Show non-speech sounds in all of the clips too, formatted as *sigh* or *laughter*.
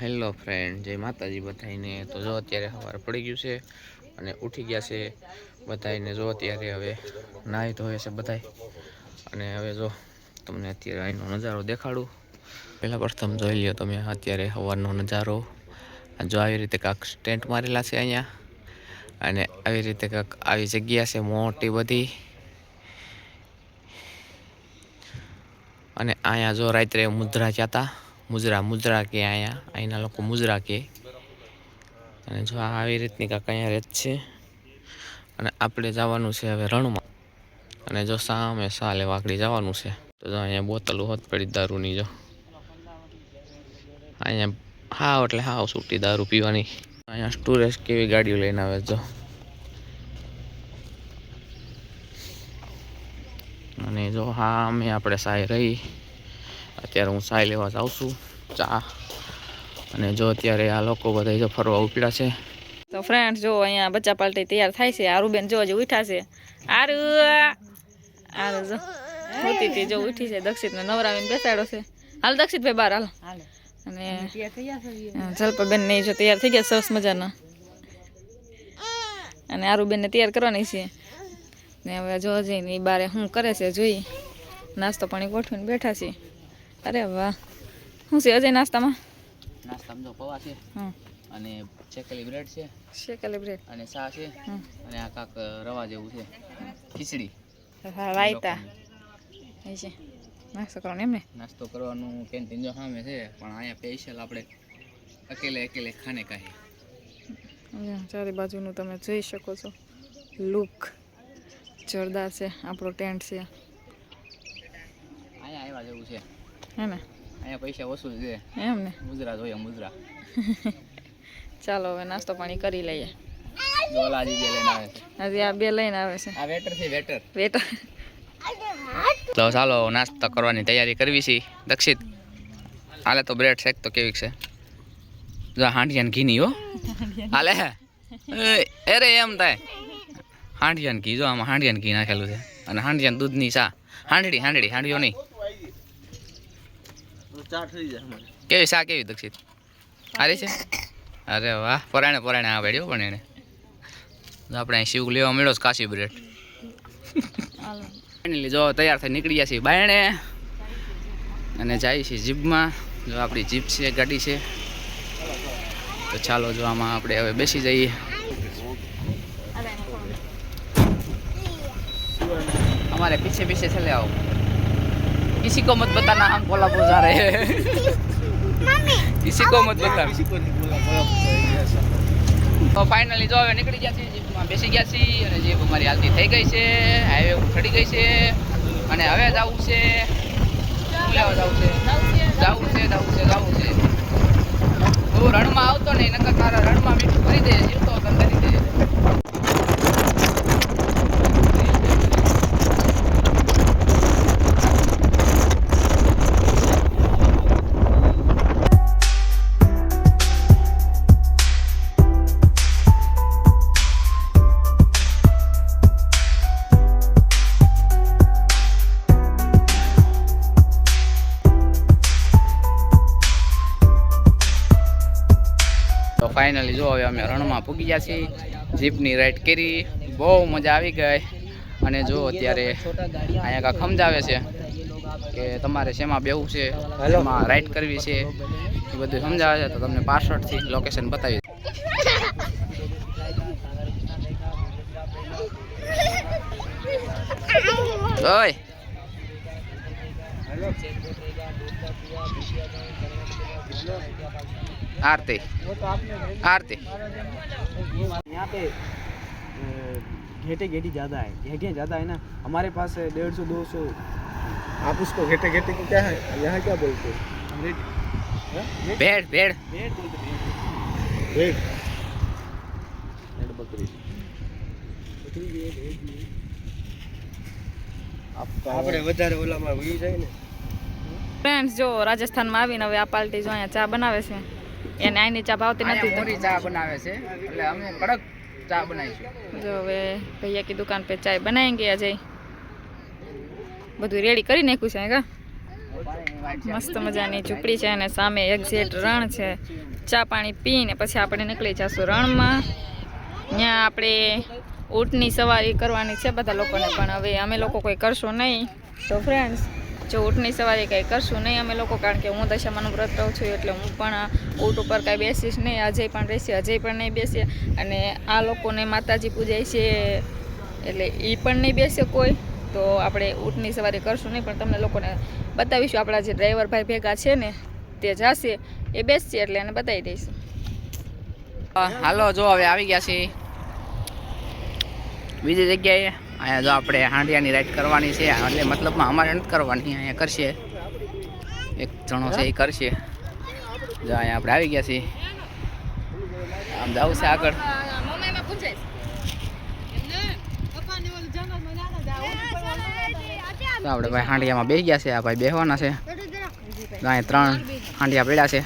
Hello friend જય માતાજી બધાઈને તો જો અત્યારે સવાર પડી ગયું છે અને ઉઠી ગયા છે બધાઈને જો અત્યારે હવે નાહી હોય છે બધાય. અને હવે જો તમને અત્યારે અહીંનો નજારો દેખાડું. પહેલાં પ્રથમ જોઈ લ્યો તમે અત્યારે સવારનો નજારો. આ જો આવી રીતે કાંક સ્ટેન્ટ મારેલા છે અહીંયા. અને આવી રીતે કાંક આવી જગ્યા છે મોટી બધી. અને અહીંયા જો રાત્રે મુદ્રા ચાતા મુજરા મુજરા કે અહીંયા અહીંના લોકો મુજરા કે. અને જો આવી રીતની કાંક અહીંયા રેત છે. અને આપણે જવાનું છે હવે રણમાં. અને જો સામે સાલે વાકડી જવાનું છે, તો જો અહીંયા બોતલ હોત પડી દારૂની જો. અહીંયા હાવ એટલે હાવ છૂટી દારૂ પીવાની. અહીંયા સ્ટોરેજ કેવી ગાડીઓ લઈને આવે જો. જો હા અમે આપણે સાય રહી. અત્યારે હું સાય લેવા જાઉં છું ચા. અને જો અત્યારે આ લોકો બધા જો ફરવા ઉપડ્યા છે. તો ફ્રેન્ડ જો અહીંયા બચ્ચા પાલટી તૈયાર થાય છે. આરુબેન જો હજી ઉઠા છે. આરુ આરુ જો. હોતી તે જો ઉઠી છે. દક્ષિતને નવરાવીને બેસાડ્યો છે. હાલ દક્ષિતભાઈ બાર હાલ. અને જલપાબેન ને જો તૈયાર થઈ ગયા સરસ મજાના. અને આરુબેનને તૈયાર કરવાની છે. ને હવે જો હજી એ બારે શું કરે છે જોઈએ નાસ્તો પાણી ગોઠવીને બેઠા છીએ અરે વાહ. શું છે અજય નાસ્તામાં? નાસ્તામાં જો પૌવા છે અને શેકેલી બ્રેડ છે શેકેલી બ્રેડ. અને ચા છે અને આ કાંક રવા જેવું છે. ખીચડી. હા રાયતા એ છે. નાસ્તો કરવાનો એમ ને? નાસ્તો કરવાનું કેન્ટીન જો સામે છે પણ અહીંયા સ્પેશિયલ આપણે અકેલે અકેલે ખાને કાંઈ. ચારે બાજુનું તમે જોઈ શકો છો. લુક જોરદાર છે આપણો ટેન્ટ છે. અહીંયા આવ્યા જેવું છે. હે ને? અહીંયા પૈસા વસૂલ છે. એમ ને? મુજરા જોઈએ મુજરા *laughs* ચાલો હવે નાસ્તો પાણી કરી લઈએ. હજી આ બે લઈને આવે છે. આ વેટર છે વેટર. વેટર. તો ચાલો નાસ્તો કરવાની તૈયારી કરવી છે. દક્ષિત હાલે તો બ્રેડ શેક તો કેવી છે? જો હાંડિયાન ઘીની હો. *laughs* હાલે હે? એ રે એમ થાય. હાંડિયાન ઘી જો આમાં હાંડિયાન ઘી નાખેલું છે. અને હાંડિયાન દૂધની ચા. હાંડડી હાંડડી હાંડિયો નહીં. કેવી ચા કેવી દક્ષિત? સારી છે? અરે વાહ પરાણે પરાણે આ બેડ્યો પણ એને. જો આપણે અહીં શિવ લેવા મળ્યો છે કાશી બ્રેડ. ફાઇનલી જો તૈયાર થઈ નીકળી ગયા છીએ બાયણે. અને જાય છે જીપમાં જો આપણી જીપ છે ગાડી છે. તો ચાલો જો આમાં આપણે હવે બેસી જઈએ. हमारे पीछे पीछे चले आओ किसी को मत बताना हम कोल्हापुर जा रहे हैं किसी को मत बताना કિસી કો નહીં બોલા બોલા થઈ ગયા છે તો ફાઇનલી જો હવે નીકળી ગયા છીએ જીપમાં બેસી ગયા છીએ અને જીપ અમારી હાલતી થઈ ગઈ છે હાઈવે ઉપર ચડી ગઈ છે અને હવે જવું છે શું લેવા જવું છે જવું છે જવું છે જવું છે તું રણમાં આવતો નહીં નકર તારા રણમાં મીઠું કરી દે જીવતો તને કરી દે ફાઇનલી જો હવે અમે રણમાં પૂગી ગયા છીએ જીપની રાઈડ કરી બહુ મજા આવી ગઈ. અને જો અત્યારે અહીંયા કાંક સમજાવે છે કે તમારે શેમાં બેવું છે એમાં રાઈડ કરવી છે એ બધું સમજાવે છે. તો તમને પાછળથી લોકેશન બતાવી ઓય आरती आरती यहाँ पे घेटे घेटी ज़्यादा है घेटियाँ ज़्यादा है ना हमारे पास है डेढ़ सौ दो सौ आप उसको घेटे घेटे को क्या है यहाँ क्या बोलते हैं रेट भेड़ भेड़ भेड़ बोलते हैं भेड़ भेड़ बकरी बकरी भी है भेड़ भी है આપણે વધારે ઓલામાં વહી જાય ને ફ્રેન્ડ્સ જો રાજસ્થાનમાં આવીને હવે આ પાર્ટી જો અહીંયા ચા બનાવે છે એને આની ચા ભાવતી નથી મોરી ચા બનાવે છે. એટલે અમે કડક ચા બનાવીશું. જો હવે ભૈયા કી દુકાન પે ચાય બનાવેંગે અજય બધું રેડી કરી નાખ્યું છે કા? મસ્ત મજાની ઝૂંપડી છે અને સામે એક્ઝેટ રણ છે. ચા પાણી પીને પછી આપણે નીકળી જશું રણમાં. ત્યાં આપણે ઊંટની સવારી કરવાની છે બધા લોકોને પણ હવે અમે લોકો કોઈ કરશું નહીં. તો ફ્રેન્ડ્સ જો ઊંટની સવારી કંઈ કરશું નહીં અમે લોકો, કારણ કે હું દશામાનું વ્રત રહું છું, એટલે હું પણ ઊંટ ઉપર કાંઈ બેસીશ નહીં, અજય પણ રહેશે, અજય પણ નહીં બેસે, અને આ લોકોને માતાજી પૂજાય છે, એટલે એ પણ નહીં બેસે કોઈ. તો આપણે ઊંટની સવારી કરશું નહીં, પણ તમને લોકોને બતાવીશું, આપણા જે ડ્રાઈવર ભાઈ ભેગા છે ને, તે જશે, એ બેસશે એટલે એને બતાવી દઈશું. હાલો, જો હવે આવી ગયા છીએ. બીજી જગ્યાએ અહીંયા જો આપણે હાંડિયાની રાઈડ કરવાની છે, એટલે મતલબમાં અમારે નથી કરવાની, અહીંયા કરશે. એક જણો છે એ કરશે. જો અહીંયા આપણે આવી ગયા છીએ. આમ જવું છે આગળ. આપણે ભાઈ હાંડિયામાં બેસી ગયા છે, આ ભાઈ બેસવાના છે. અહીંયા ત્રણ હાંડિયા પડ્યા છે.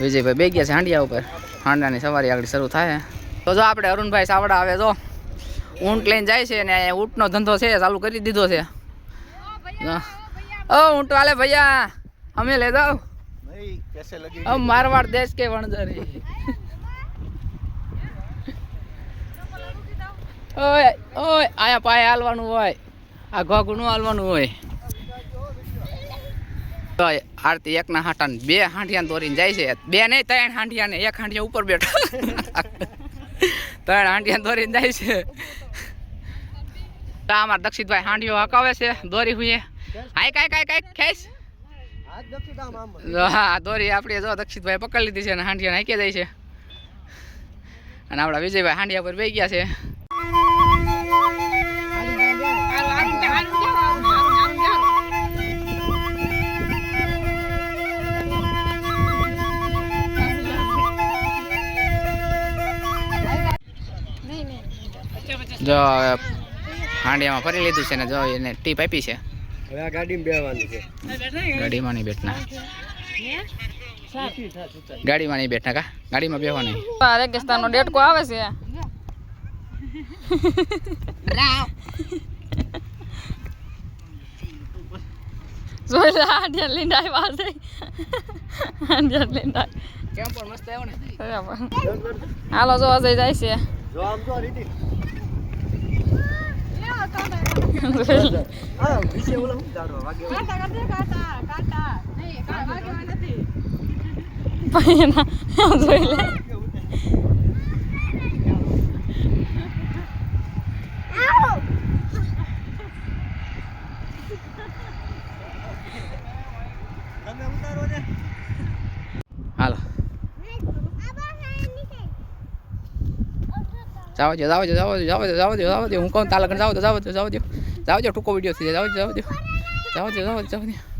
વિજયભાઈ બે ગયા છે હાંડિયા ઉપર. હાંડાની સવારી આગળ શરૂ થાય. તો જો આપણે અરુણભાઈ સાવડા આવે, જો. ઊંટ લઈને જાય છે ને ઊંટનો ધંધો છે, ચાલુ કરી દીધો છે. ઓ ઊંટ વાલે ભૈયા, અમે લે જાઓ. મારવાડ દેશ કે વણઝરી ઓય ઓય, આયા પાય હાલવાનું હોય. આ ઘોઘણું હાલવાનું હોય. તો આરતી એકના હાંટાને બે હાંઠિયા દોરીને જાય છે. બે નહીં, ત્રણ હાંઠિયા ને એક હાંઠિયા ઉપર બેઠો. ત્રણ હાંડિયા દોરીને જાય છે. તો અમારા દક્ષિતભાઈ હાંડિયો હકાવે છે, દોરી હુંએ હાય, કાય કાય કાંઈ ખેસ હા દોરી આપણે જો દક્ષિતભાઈ પકડી લીધી છે અને હાંડિયાને હાંકી જાય છે. અને આપણા વિજયભાઈ હાંડિયા પર બે ગયા છે. જો હાંડિયામાં ફરી લીધું છે ને જો એને ટીપ આપી છે. હવે આ ગાડીમાં બેહવાનું છે. ગાડીમાં નહીં બેઠના ગાડીમાં નહીં બેઠના કા? ગાડીમાં બેહવા નહીં રેગિસ્તાનનો ડેટકો આવે છે. જોઈ હાંડિયા લીંડા આવ્યા છે. હાંડિયા લીંડા કેમ પણ મસ્ત આવ્યો ને? હાલો જો અજય જાય છે. જો આમ તો રીતિ. જોઈ લે. હા વિશે ઓલા હું જાડવા વાગે પછી એના આમ જોઈ લે તમે ઉતારો ને હાલો જાવ જો જાવ જો જાવ જો જાવ જો જાવ જો જાવ જો હું કહું તાલા જાવ તો જાવ જો જાવ જો જાવ જો ટૂંકો વીડિયો થઈ જાય જાવ જો જાવ જો જાવ જો જાવ જો જાવ જો